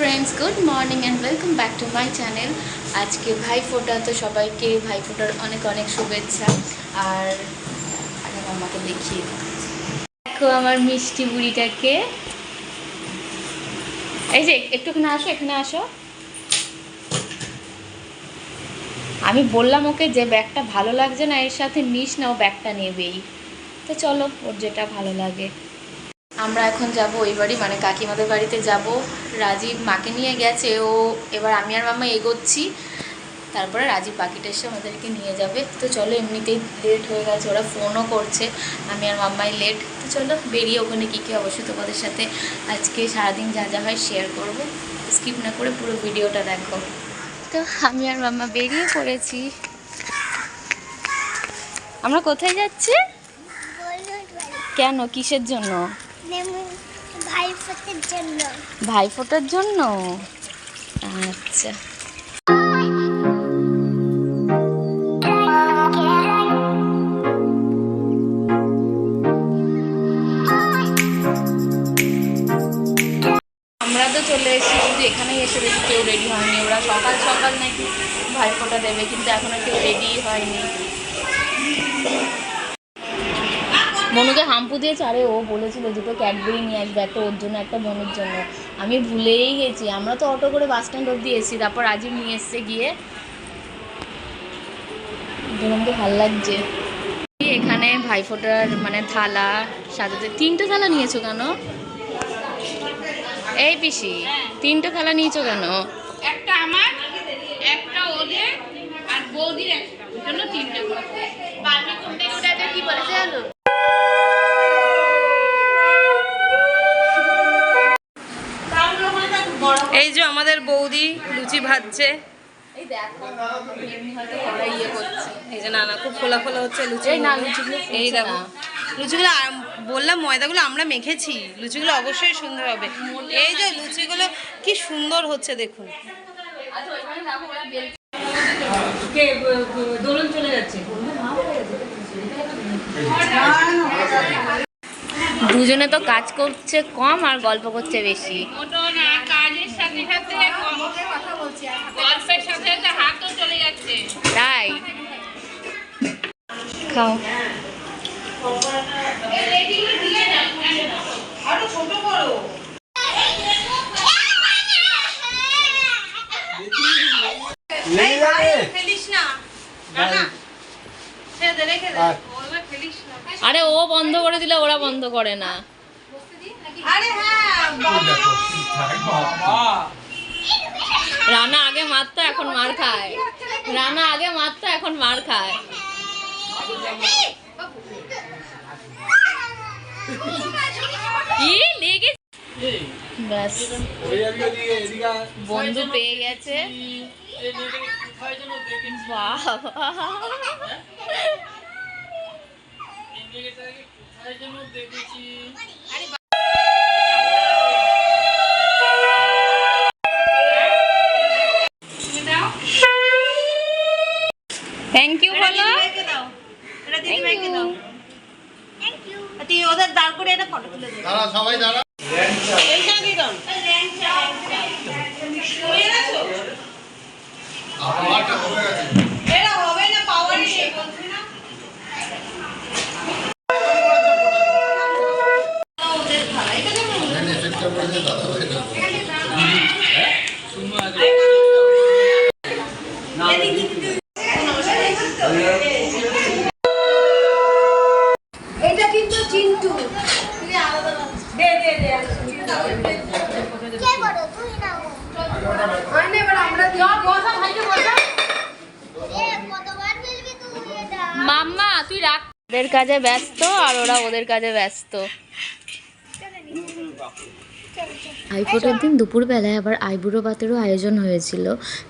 Friends good morning and welcome back to my channel আজকে ভাইফোঁটা, তো সবাইকে ভাইফোঁটার অনেক অনেক শুভেচ্ছা। আর আমাকে দেখিয়ে দেখো আমার মিষ্টি বুড়িটাকে। এই যে, একটুখানে আসো, এখানে আসো। আমি বললাম ওকে যে ব্যাগটা ভালো লাগছে না, এর সাথে নিস না, ও ব্যাগটা নেবেই। তো চলো, ওর যেটা ভালো লাগে। আমরা এখন যাব ওই বাড়ি মানে কাকিমাদের বাড়িতে যাব। রাজীব মাকে নিয়ে গেছে ও এবার আমি আর মামা এগোচ্ছি। তারপরে রাজীব বাকিটা এসে আমাদেরকে নিয়ে যাবে। তো চলো এমনিতেই লেট হয়ে গেছে ওরা ফোনও করছে আমি আর মাম্মাই লেট তো চলো বেরিয়ে ওখানে কী কী অবশ্যই তোমাদের সাথে আজকে সারাদিন যা যা হয় শেয়ার করব। স্কিপ না করে পুরো ভিডিওটা দেখো। তো আমি আর মাম্মা বেরিয়ে পড়েছি। আমরা কোথায় যাচ্ছি? কেন? কিসের জন্য? ভাই জন্য। ভাই ফোটার জন্য? আচ্ছা। আমরা তো চলে এসেছি কিন্তু এখানেই এসে দেখি কেউ রেডি হয়নি। ওরা সকাল সকাল নাকি ভাই ফোটা দেবে কিন্তু এখনও কেউ রেডি হয়নি। মনুকে হাম্পু দিয়েছে, আরে ও বলেছিল দুটো ক্যাডবেরি নিয়ে আসবে, একটা ওর জন্য, একটা মনুর জন্য। আমি ভুলেই গেছি, আমরা তো অটো করে বাস স্ট্যান্ড অব্দি এসেছি, তারপর রাজীব নিয়ে এসছে গিয়ে। দুজনকে ভালো লাগছে। এখানে ভাইফোঁটার মানে থালা সাজাতে, তিনটে থালা নিয়েছো কেন? এই পিসি, তিনটে থালা নিয়েছো কেন? একটা আমার, একটা ওদের, আর বৌদির একটা তিনটে আমাদের বৌদি লুচি ভাজছে। এই যে না না খুব ফোলা ফোলা হচ্ছে লুচি। এই লুচিগুলো দেখো। লুচিগুলো বললাম ময়দাগুলো আমরা মেখেছি। লুচিগুলো অবশ্যই সুন্দর হবে। এই যে লুচিগুলো কি সুন্দর হচ্ছে দেখুন। দোলন চলে যাচ্ছে। দুজনে তো কাজ করছে কম আর গল্প করছে বেশি। গল্পের সাথে সাথে হাতও চলে যাচ্ছে। তাই? খাও। আরে ও বন্ধ করে দিলে ওরা বন্ধ করে না। আরে হ্যাঁ রানা আগে মারতো এখন মার খায়। রানা আগে মারতো এখন মার খায়। বন্ধু পেয়ে গেছে। বাবা থ্যাংক ইউ এটা বলো ওদের দাঁড় করে এটা ফটো তুলে দাঁড়া সবাই দাঁড়া এইখানে দিয়ে দাও। আমারটা কমে গেছে এরা হবে না পাওয়ার নেই বলছি না ওদের খাওয়া এটা কেমন এখানে এফেক্টটা পড়েছে দাদা ভাই না এটা কিন্তু চিন্টু দে দে দে কে বড় তুই না ও মানে এবার আমরা বসা ভাইকে বসা এ কতবার বলবি তুই এটা মাম্মা তুই রাখ ওদের কাজে ব্যস্ত আর ওরা ওদের কাজে ব্যস্ত। আইফোটার দিন দুপুরবেলায় আবার আইবুড়ো ভাতেরও আয়োজন হয়েছিল।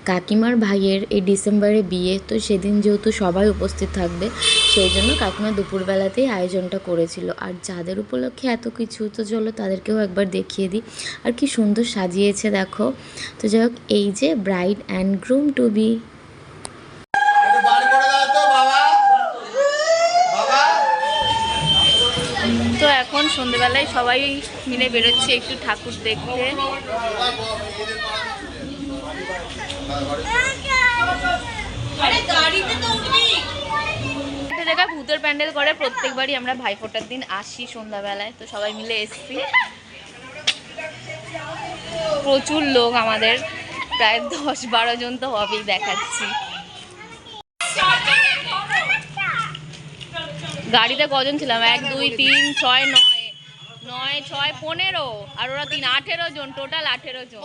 কাকিমার ভাইয়ের এই ডিসেম্বরে বিয়ে, তো সেদিন যেহেতু সবাই উপস্থিত থাকবে, সেই জন্য কাকিমা দুপুরবেলাতেই আয়োজনটা করেছিল। আর যাদের উপলক্ষে এত কিছু, তো চলো তাদেরকেও একবার দেখিয়ে দিই। আর কি সুন্দর সাজিয়েছে, দেখো। তো যাই হোক, এই যে bride and groom to be একটু বার করে দাও তো বাবা বাবা তো এখন সন্ধেবেলায় সবাই মিলে বেরোচ্ছে একটু ঠাকুর দেখতে। একটা জায়গায় ভূতের প্যান্ডেল করে প্রত্যেকবারই আমরা ভাইফোঁটার দিন আসি সন্ধ্যাবেলায় তো সবাই মিলে এসছি। প্রচুর লোক আমাদের প্রায় দশ বারো জন তো হবেই দেখাচ্ছি। গাড়িতে কজন ছিলাম? এক, দুই, তিন, ছয়, নয়। নয়, ছয়, পনেরো। আর ওরা তিন, আঠেরো জন টোটাল আঠেরো জন।